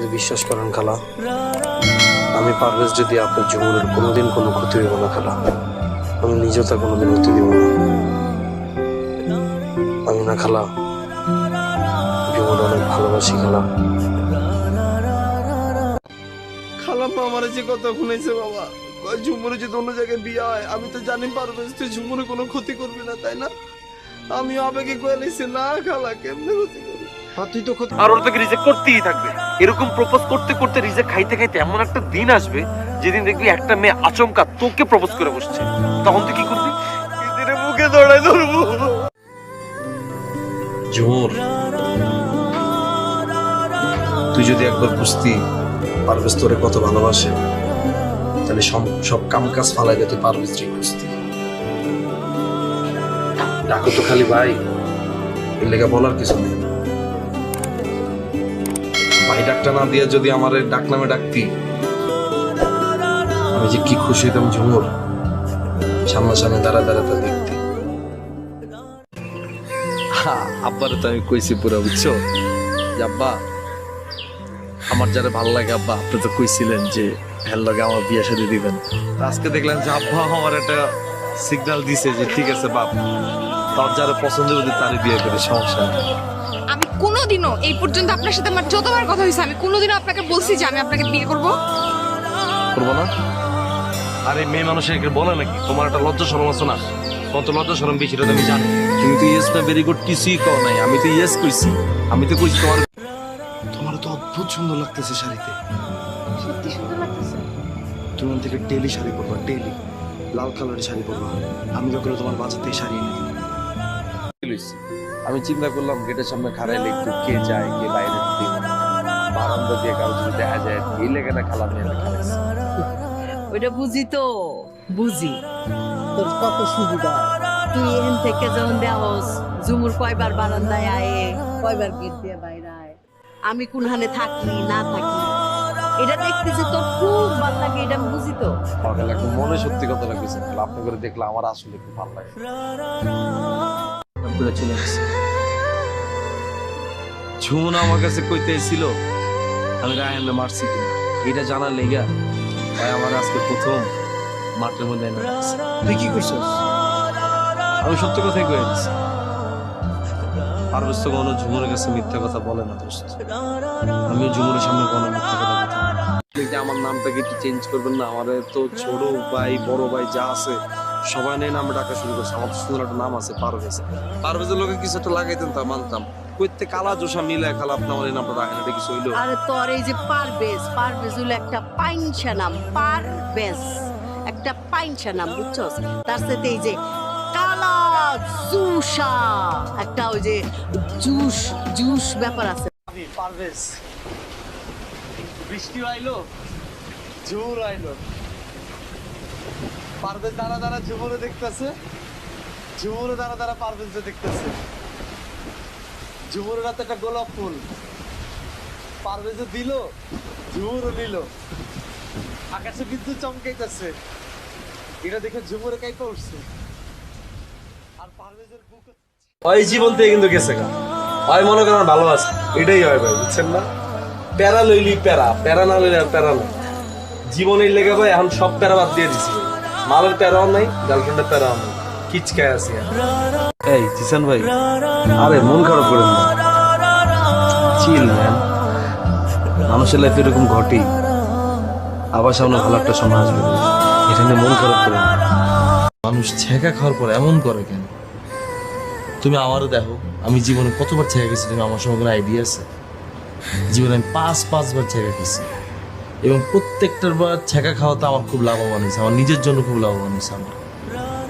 যে বিশ্বাস করেন খালা আমি পারভেজ যদি আপনার জীবনের কোনোদিন কোনো ক্ষতি হইব না খালা আমি নিজেও তা কোনোদিন হতে দিব না। আমি না খালা জীবন অনেক ভালোবাসি খালা। খালাম্মা আমার যে কথা শুনেছে বাবা ঝুমুরে যদি অন্য জায়গায় বিয়ে হয় আমি তো জানি পারব তুই ঝুমুরে কোনো ক্ষতি করবি না তাই না? আমি আবেগে কয়ে লিখছি না খালা কেমনে ক্ষতি করবি? আর তুই তো ক্ষতি আর ওরা তোকে রিজেক্ট করতেই থাকবে। এরকম প্রপোজ করতে করতে রিজেক্ট খাইতে খাইতে এমন একটা দিন আসবে, যেদিন দেখবি একটা মেয়ে আচমকা তোকে প্রপোজ করে বসছে। তখন তুই কি করবি? মুখে দৌড়াই ধরবো। ঝুমুর তুই যদি একবার বুঝতি পারভেজ তোরে কত ভালোবাসে, তাহলে সব সব কাম কাজ ফালাই দিয়ে তুই পারভেজ রে খুঁজতি ডাকো তো খালি ভাই, এর লেগে বলার কিছু নেই। ভাই ডাকটা না দিয়ে যদি আমার ডাক নামে ডাকতি, আমি যে কি খুশি হইতাম ঝুমুর সামনাসামনি দাঁড়া দাঁড়া তা দেখতি। আব্বারে তো আমি কইছি পুরো, বুঝছ? আব্বা, আমার যারা ভালো লাগে আব্বা, আপনি তো কইছিলেন যে হ্যার লগে আমার বিয়ে সাথে দিবেন। আজকে দেখলাম যে আব্বা আমার একটা সিগন্যাল দিছে যে ঠিক আছে বাপ, তার যারা পছন্দ হবে তারই বিয়ে করে, সমস্যা নেই। আমি কোনোদিনও এই পর্যন্ত আপনার সাথে আমার যতবার কথা হয়েছে আমি কোনোদিনও আপনাকে বলছি যে আমি আপনাকে বিয়ে করব। করব না? আরে মেয়ে মানুষের বলে নাকি? তোমার একটা লজ্জা শরম আছে না? কত লজ্জা শরম বেশি তো আমি জানি। তুমি তো ইয়েস না ভেরি গুড কিছুই কও নাই। আমি তো ইয়েস কইছি। আমি তো কইছি তোমার তোমার তো অদ্ভুত সুন্দর লাগতেছে শাড়িতে। সত্যি সুন্দর লাগতেছে? তুমি থেকে ডেলি শাড়ি পরবা ডেলি লাল কালারের শাড়ি পরবা। আমি যখন তোমার বাজার থেকে শাড়ি এনে দিই। আমি চিন্তা করলাম গেটের সামনে খাড়াইলে একটু কে যায় কে বাইরে বারান্দা দিয়ে কারও যদি দেখা যায় এই লেগে না খালাম ওইটা বুঝি তো বুঝি। তোর কত সুবিধা? তুই এখান থেকে যখন দেহস কয়বার বারান্দায় আয়ে কয়বার গেট দিয়ে বাইরে আয়। আমি কোনখানে থাকি না থাকি? এটা দেখতেছি তোর খুব ভালো লাগে এটা আমি বুঝি তো। সকালে একটু মনে সত্যি কথা লাগতেছে। আপনি করে দেখলে আমার আসলে খুব ভালো লাগে। ঘুরে চলে গেছে ঝুমুন আমার কাছে কইতে ছিল আমি রায়হানরে মারছি কিনা? এটা জানার লেগা তাই আমার আজকে প্রথম মাঠের মধ্যে এনে তুই কি করছিস? আমি সত্য কথাই কয়ে দিচ্ছি পারভেজ তো কোনো ঝুমুরের কাছে মিথ্যা কথা বলে না দোস্ত। আমিও ঝুমুরের সামনে কোনো মিথ্যা কথা বলতে আমার নামটাকে একটু চেঞ্জ করবেন না আমার তো ছোট ভাই বড় ভাই যা আছে সবাই নিয়ে নামে ডাকা শুরু করছে। আমার সুন্দর একটা নাম আছে পারভেজ পারভেজের লোকে কিছু একটা লাগাইতেন তা মানতাম। কইতে কালা জোসা মিলে খালা আপনি আমার এই নামটা রাখেন এটা কিছু হইল। আরে তোর এই যে পারবেজ পারবেজ হলো একটা পাইনসা নাম পারবেজ একটা পাইনসা নাম বুঝছস? তার সাথে এই যে কালা জুসা একটা ওই যে জুস জুস ব্যাপার আছে। পারভেজ। বৃষ্টি আইলো ঝুমুর আইলো পারভেজ দাঁড়া দাঁড়া ঝুমুরে দেখতেছে। ঝুমুরে দাঁড়া দাঁড়া পারভেজ দেখতেছে। ঝুমুরের হাতে একটা গোলাপ ফুল। পারভেজ দিল, ঝুমুরও নিল। আকাশে বিদ্যুৎ চমকাইতেছে। এটা দেখে ঝুমুরে কাইপা উঠছে। আর পারভেজের বুক ওই জীবন থেকে কিন্তু গেছে গা। হয় মনে করেন ভালো আছে। এটাই হয় ভাই, বুঝছেন না? প্যারা লইলি প্যারা প্যারা না লইলে আর প্যারা নাই জীবনের লেগে ভাই এখন সব প্যারা বাদ দিয়ে দিছি। ভাই। মালের প্যারাও নাই গার্লফ্রেন্ডের প্যারাও নাই। কিচকায় আছি এই জিসান ভাই আরে মন খারাপ করেন না। চিল ম্যান মানুষের লাইফে এরকম ঘটে আবার সামনে ভালো একটা সময় আসবে। এটা নিয়ে মন খারাপ করেন না। মানুষ ছেঁকা খাওয়ার পর এমন করে কেন? তুমি আমারও দেখো আমি জীবনে কতবার ছেঁকা গেছি তুমি আমার সঙ্গে কোনো আইডিয়া আছে? জীবনে আমি পাঁচ পাঁচবার ছেঁকা খেয়েছি। এবং প্রত্যেকটার বার ছেঁকা খাওয়াতে আমার খুব লাভবান হয়েছে, আমার নিজের জন্য খুব লাভবান হয়েছে আমার।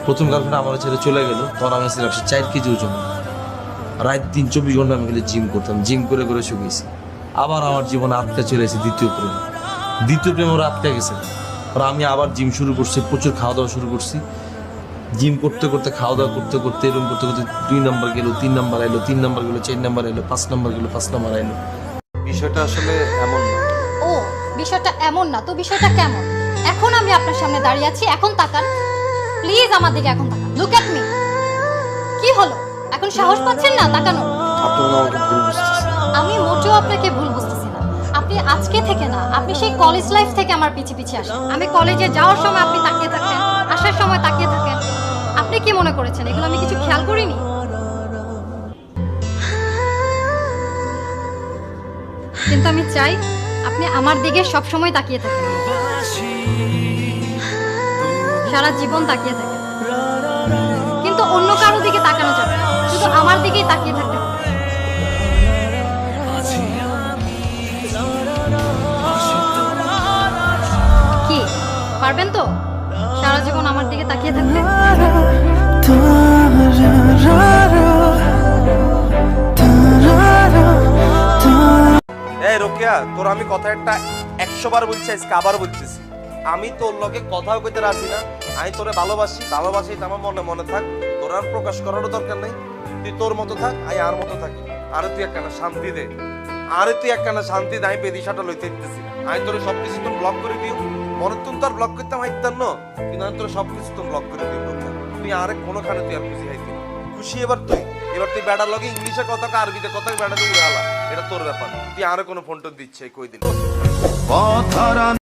প্রথম গার্লফ্রেন্ড আমার ছেড়ে চলে গেল, তখন আমি ছিলাম একশো চার কেজি ওজন। রাত দিন চব্বিশ ঘণ্টা আমি গেলে জিম করতাম জিম করে করে শুকিয়েছি আবার আমার জীবনে আটকা চলে এসেছে দ্বিতীয় প্রেম। দ্বিতীয় প্রেম ওরা আটকা গেছে। আর আমি আবার জিম শুরু করছি, প্রচুর খাওয়া দাওয়া শুরু করছি। জিম করতে করতে খাওয়া দাওয়া করতে করতে, এরকম করতে করতে দুই নাম্বার গেল, তিন নাম্বার আইলো, তিন নাম্বার গেলো, চার নাম্বার এলো পাঁচ নাম্বার গেলো, পাঁচ নাম্বার আইলো। বিষয়টা আসলে এমন না। বিষয়টা এমন না তো বিষয়টা কেমন? এখন আমি আপনার সামনে দাঁড়িয়ে আছি এখন তাকান। প্লিজ আমার দিকে এখন তাকান। লুক অ্যাট মি কি হলো? এখন সাহস পাচ্ছেন না তাকানো আমি মোটেও আপনাকে ভুল বুঝতেছি না। আপনি আজকে থেকে না আপনি সেই কলেজ লাইফ থেকে আমার পিছে পিছে আসেন। আমি কলেজে যাওয়ার সময় আপনি তাকিয়ে থাকেন আসার সময় তাকিয়ে থাকেন আপনি কি মনে করেছেন? এগুলো আমি কিছু খেয়াল করিনি? কিন্তু আমি চাই আপনি আমার দিকে সব সময় তাকিয়ে থাকেন। সারা জীবন তাকিয়ে থাকেন। কিন্তু অন্য কারও দিকে তাকানো যাবে শুধু আমার দিকেই তাকিয়ে থাকতে কি, পারবেন তো? সারা জীবন আমার দিকে তাকিয়ে থাকতে? রোকেয়া তোর আমি কথা একটা একশো বার বলছি, আজকে আবার বলতেছি। আমি তোর লগে কথাও কইতে রাজি না, আমি তোরে ভালোবাসি ভালোবাসি তো আমার মনে মনে থাক, তোর আর প্রকাশ করারও দরকার নেই, তুই তোর মতো থাক, আমি আর মতো থাকি। আরে তুই একখানা শান্তি দে, আরে তুই একখানা শান্তি দে, আমি পেদিশাটা লইতে দিতেছি আমি তোরে সব কিছু তুমি ব্লক করে দিও মনে তুমি তো আর ব্লক করতে হাইতাম না, কিন্তু আমি তোরে সব কিছু তুমি ব্লক করে রোকেয়া। তুই আরে কোনোখানে তুই আর খুশি হাইতি খুশি এবার তুই। এবার তুই ব্যাটার লগে ইংলিশে কথা আরবিতে কথা ব্যাটাকে উড়ে আলা এটা তোর ব্যাপার। তুই আরও কোনো ফোন টোন দিচ্ছে কই দিন